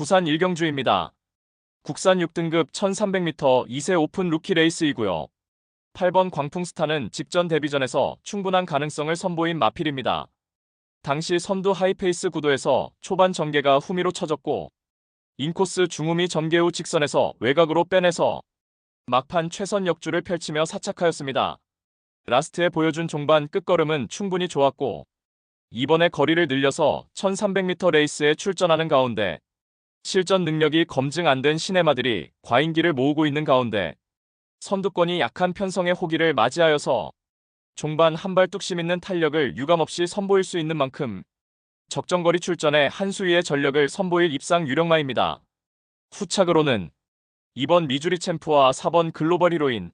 부산 일경주입니다. 국산 6등급 1300m 2세 오픈 루키 레이스이고요. 8번 광풍스타는 직전 데뷔전에서 충분한 가능성을 선보인 마필입니다. 당시 선두 하이페이스 구도에서 초반 전개가 후미로 쳐졌고 인코스 중후미 전개 후 직선에서 외곽으로 빼내서 막판 최선 역주를 펼치며 사착하였습니다. 라스트에 보여준 종반 끝걸음은 충분히 좋았고 이번에 거리를 늘려서 1300m 레이스에 출전하는 가운데 실전 능력이 검증 안 된 시네마들이 과잉기를 모으고 있는 가운데 선두권이 약한 편성의 호기를 맞이하여서 종반 한발 뚝심 있는 탄력을 유감없이 선보일 수 있는 만큼 적정거리 출전에 한 수위의 전력을 선보일 입상 유력마입니다. 후착으로는 2번 미주리 챔프와 4번 글로벌 히로인,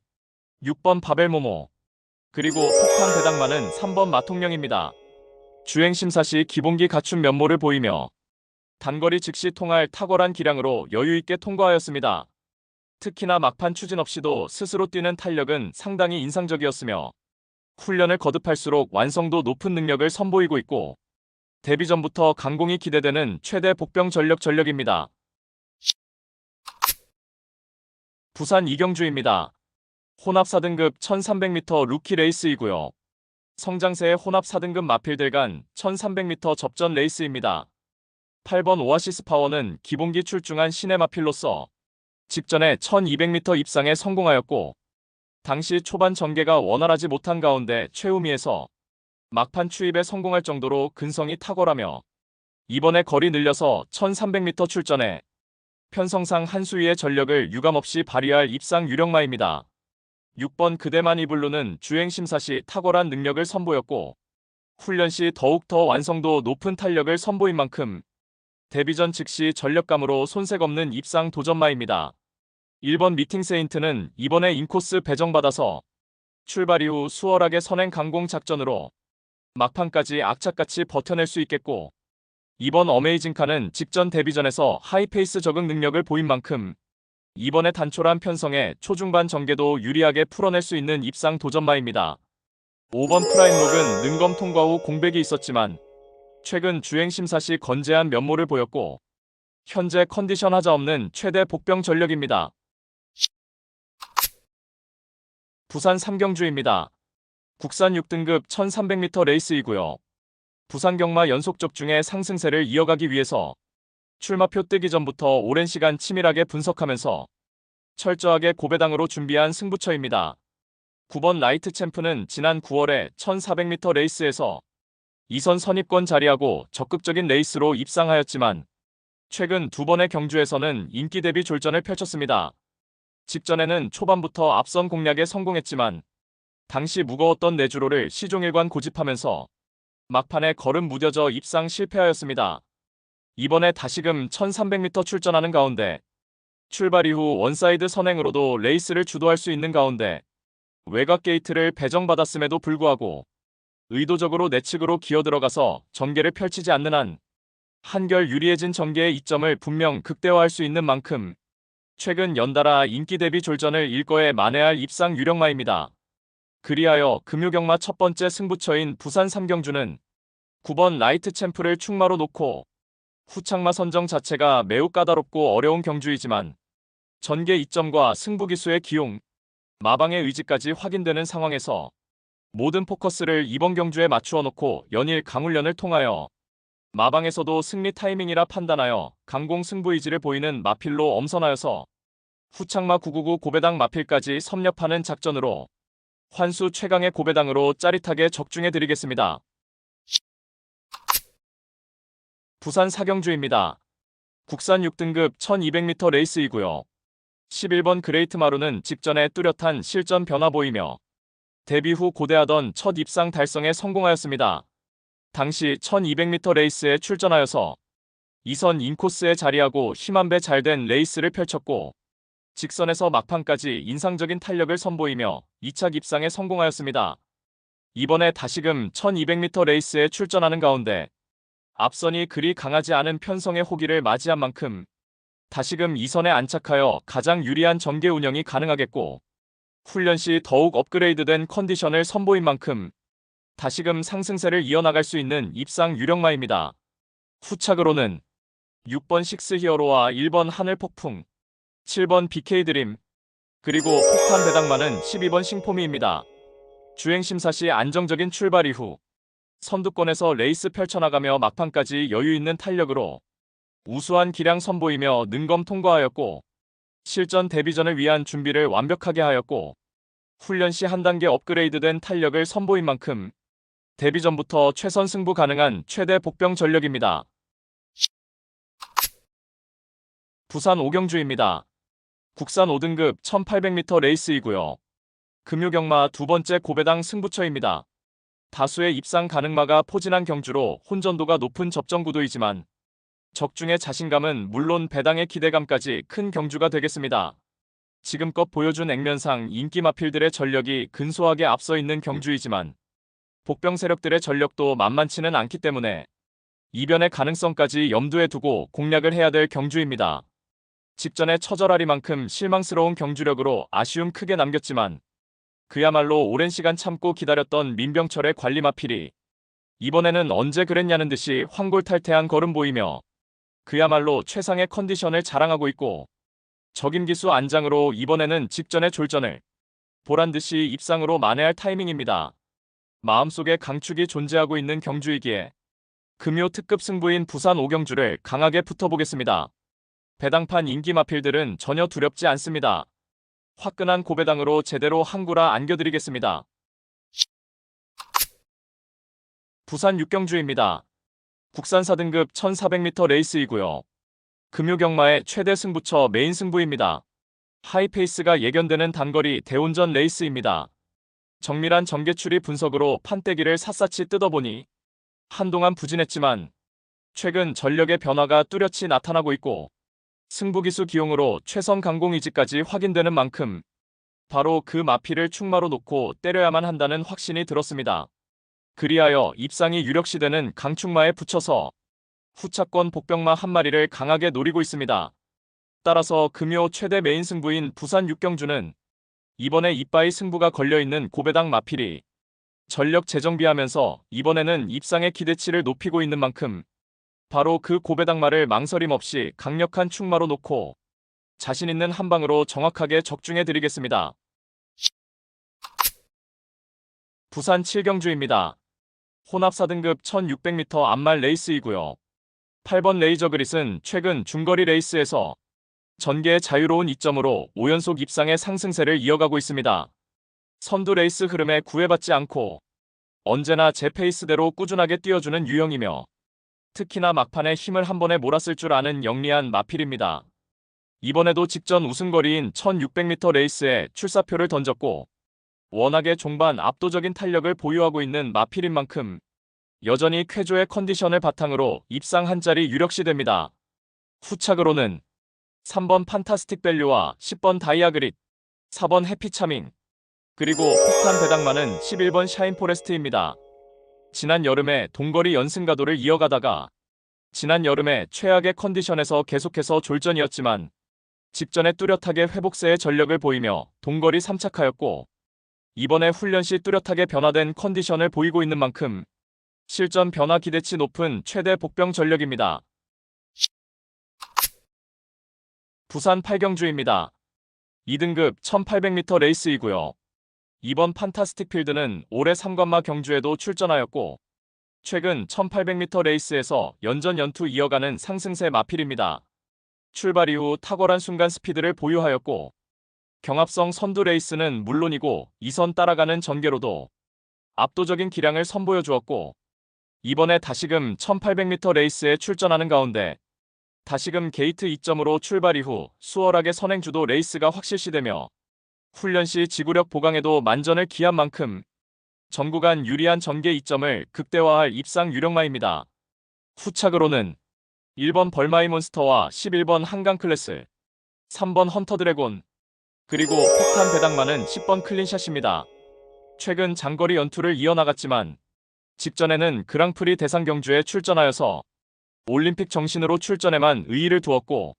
6번 바벨모모, 그리고 폭탄 배당만은 3번 마통령입니다. 주행 심사 시 기본기 갖춘 면모를 보이며 단거리 즉시 통할 탁월한 기량으로 여유 있게 통과하였습니다. 특히나 막판 추진 없이도 스스로 뛰는 탄력은 상당히 인상적이었으며 훈련을 거듭할수록 완성도 높은 능력을 선보이고 있고 데뷔 전부터 강공이 기대되는 최대 복병 전력 전력입니다. 부산 이경주입니다. 혼합 4등급 1300m 루키 레이스이고요. 성장세의 혼합 4등급 마필들 간 1300m 접전 레이스입니다. 8번 오아시스 파워는 기본기 출중한 신의 마필로서 직전에 1200m 입상에 성공하였고 당시 초반 전개가 원활하지 못한 가운데 최우미에서 막판 추입에 성공할 정도로 근성이 탁월하며 이번에 거리 늘려서 1300m 출전에 편성상 한 수위의 전력을 유감없이 발휘할 입상 유력마입니다. 6번 그대만 이블루는 주행 심사 시 탁월한 능력을 선보였고 훈련 시 더욱 더 완성도 높은 탄력을 선보인 만큼 데뷔전 즉시 전력감으로 손색 없는 입상 도전마입니다. 1번 미팅 세인트는 이번에 인코스 배정받아서 출발 이후 수월하게 선행 강공 작전으로 막판까지 악착같이 버텨낼 수 있겠고 이번 어메이징 카는 직전 데뷔전에서 하이페이스 적응 능력을 보인 만큼 이번에 단촐한 편성에 초중반 전개도 유리하게 풀어낼 수 있는 입상 도전마입니다. 5번 프라임록은 능검 통과 후 공백이 있었지만 최근 주행 심사 시 건재한 면모를 보였고 현재 컨디션 하자 없는 최대 복병 전력입니다. 부산 삼경주입니다. 국산 6등급 1300m 레이스이고요. 부산 경마 연속적 중에 상승세를 이어가기 위해서 출마표 뜨기 전부터 오랜 시간 치밀하게 분석하면서 철저하게 고배당으로 준비한 승부처입니다. 9번 라이트 챔프는 지난 9월에 1400m 레이스에서 2선 선입권 자리하고 적극적인 레이스로 입상하였지만 최근 두 번의 경주에서는 인기 대비 졸전을 펼쳤습니다. 직전에는 초반부터 앞선 공략에 성공했지만 당시 무거웠던 내주로를 시종일관 고집하면서 막판에 걸음 무뎌져 입상 실패하였습니다. 이번에 다시금 1300m 출전하는 가운데 출발 이후 원사이드 선행으로도 레이스를 주도할 수 있는 가운데 외곽 게이트를 배정받았음에도 불구하고 의도적으로 내 측으로 기어들어가서 전개를 펼치지 않는 한 한결 유리해진 전개의 이점을 분명 극대화할 수 있는 만큼 최근 연달아 인기 대비 졸전을 일거에 만회할 입상 유력마입니다. 그리하여 금요경마 첫 번째 승부처인 부산 삼경주는 9번 라이트 챔프를 충마로 놓고 후창마 선정 자체가 매우 까다롭고 어려운 경주이지만 전개 이점과 승부 기수의 기용, 마방의 의지까지 확인되는 상황에서 모든 포커스를 이번 경주에 맞추어 놓고 연일 강훈련을 통하여 마방에서도 승리 타이밍이라 판단하여 강공 승부 의지를 보이는 마필로 엄선하여서 후창마 999 고배당 마필까지 섭렵하는 작전으로 환수 최강의 고배당으로 짜릿하게 적중해 드리겠습니다. 부산 사경주입니다. 국산 6등급 1200m 레이스이고요. 11번 그레이트 마루는 직전에 뚜렷한 실전 변화 보이며 데뷔 후 고대하던 첫 입상 달성에 성공하였습니다. 당시 1200m 레이스에 출전하여서 2선 인코스에 자리하고 힘 한 배 잘 된 레이스를 펼쳤고 직선에서 막판까지 인상적인 탄력을 선보이며 2차 입상에 성공하였습니다. 이번에 다시금 1200m 레이스에 출전하는 가운데 앞선이 그리 강하지 않은 편성의 호기를 맞이한 만큼 다시금 2선에 안착하여 가장 유리한 전개 운영이 가능하겠고 훈련 시 더욱 업그레이드된 컨디션을 선보인 만큼 다시금 상승세를 이어나갈 수 있는 입상 유력마입니다. 후착으로는 6번 식스 히어로와 1번 하늘 폭풍, 7번 BK 드림, 그리고 폭탄 배당만은 12번 싱포미입니다. 주행 심사 시 안정적인 출발 이후 선두권에서 레이스 펼쳐나가며 막판까지 여유 있는 탄력으로 우수한 기량 선보이며 능검 통과하였고 실전 데뷔전을 위한 준비를 완벽하게 하였고 훈련 시 한 단계 업그레이드된 탄력을 선보인 만큼 데뷔전부터 최선 승부 가능한 최대 복병 전력입니다. 부산 오경주입니다. 국산 5등급 1800m 레이스이고요. 금유경마 두 번째 고배당 승부처입니다. 다수의 입상 가능마가 포진한 경주로 혼전도가 높은 접전 구도이지만 적중의 자신감은 물론 배당의 기대감까지 큰 경주가 되겠습니다. 지금껏 보여준 액면상 인기 마필들의 전력이 근소하게 앞서 있는 경주이지만 복병 세력들의 전력도 만만치는 않기 때문에 이변의 가능성까지 염두에 두고 공략을 해야 될 경주입니다. 직전에 처절하리만큼 실망스러운 경주력으로 아쉬움 크게 남겼지만 그야말로 오랜 시간 참고 기다렸던 민병철의 관리 마필이 이번에는 언제 그랬냐는 듯이 황골탈퇴한 걸음 보이며 그야말로 최상의 컨디션을 자랑하고 있고 적임 기수 안장으로 이번에는 직전의 졸전을 보란 듯이 입상으로 만회할 타이밍입니다. 마음속에 강축이 존재하고 있는 경주이기에 금요 특급 승부인 부산 오경주를 강하게 붙어보겠습니다. 배당판 인기 마필들은 전혀 두렵지 않습니다. 화끈한 고배당으로 제대로 항구라 안겨드리겠습니다. 부산 육경주입니다. 국산 4등급 1400m 레이스이고요. 금요 경마의 최대 승부처 메인 승부입니다. 하이페이스가 예견되는 단거리 대운전 레이스입니다. 정밀한 전개추리 분석으로 판때기를 샅샅이 뜯어보니 한동안 부진했지만 최근 전력의 변화가 뚜렷이 나타나고 있고 승부기수 기용으로 최선 강공 이지까지 확인되는 만큼 바로 그 마피를 충마로 놓고 때려야만 한다는 확신이 들었습니다. 그리하여 입상이 유력시되는 강충마에 붙여서 후차권 복병마 한 마리를 강하게 노리고 있습니다. 따라서 금요 최대 메인 승부인 부산 육경주는 이번에 이빠이 승부가 걸려있는 고배당 마필이 전력 재정비하면서 이번에는 입상의 기대치를 높이고 있는 만큼 바로 그 고배당마를 망설임 없이 강력한 충마로 놓고 자신 있는 한 방으로 정확하게 적중해 드리겠습니다. 부산 7경주입니다. 혼합 4등급 1600m 암말 레이스이고요. 8번 레이저 그릿은 최근 중거리 레이스에서 전개의 자유로운 이점으로 5연속 입상의 상승세를 이어가고 있습니다. 선두 레이스 흐름에 구애받지 않고 언제나 제 페이스대로 꾸준하게 뛰어주는 유형이며 특히나 막판에 힘을 한 번에 몰았을 줄 아는 영리한 마필입니다. 이번에도 직전 우승거리인 1600m 레이스에 출사표를 던졌고 워낙에 종반 압도적인 탄력을 보유하고 있는 마필인 만큼 여전히 쾌조의 컨디션을 바탕으로 입상 한 자리 유력시됩니다. 후착으로는 3번 판타스틱 밸류와 10번 다이아그릿, 4번 해피차밍, 그리고 폭탄 배당만은 11번 샤인포레스트입니다. 지난 여름에 동거리 연승가도를 이어가다가 지난 여름에 최악의 컨디션에서 계속해서 졸전이었지만 직전에 뚜렷하게 회복세의 전력을 보이며 동거리 3착하였고 이번에 훈련 시 뚜렷하게 변화된 컨디션을 보이고 있는 만큼 실전 변화 기대치 높은 최대 복병 전력입니다. 부산 8경주입니다. 2등급 1800m 레이스이고요. 이번 판타스틱 필드는 올해 3관마 경주에도 출전하였고 최근 1800m 레이스에서 연전 연투 이어가는 상승세 마필입니다. 출발 이후 탁월한 순간 스피드를 보유하였고 경합성 선두 레이스는 물론이고 2선 따라가는 전개로도 압도적인 기량을 선보여 주었고 이번에 다시금 1800m 레이스에 출전하는 가운데 다시금 게이트 2점으로 출발 이후 수월하게 선행주도 레이스가 확실시되며 훈련 시 지구력 보강에도 만전을 기한 만큼 전 구간 유리한 전개 2점을 극대화할 입상 유력마입니다. 후착으로는 1번 벌마이 몬스터와 11번 한강 클래스, 3번 헌터 드래곤, 그리고 폭탄 배당만은 10번 클린샷입니다. 최근 장거리 연투를 이어나갔지만 직전에는 그랑프리 대상 경주에 출전하여서 올림픽 정신으로 출전에만 의의를 두었고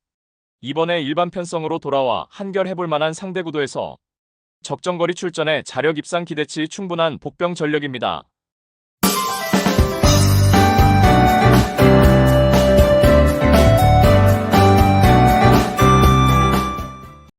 이번에 일반 편성으로 돌아와 한결 해볼 만한 상대 구도에서 적정거리 출전에 자력 입상 기대치 충분한 복병 전력입니다.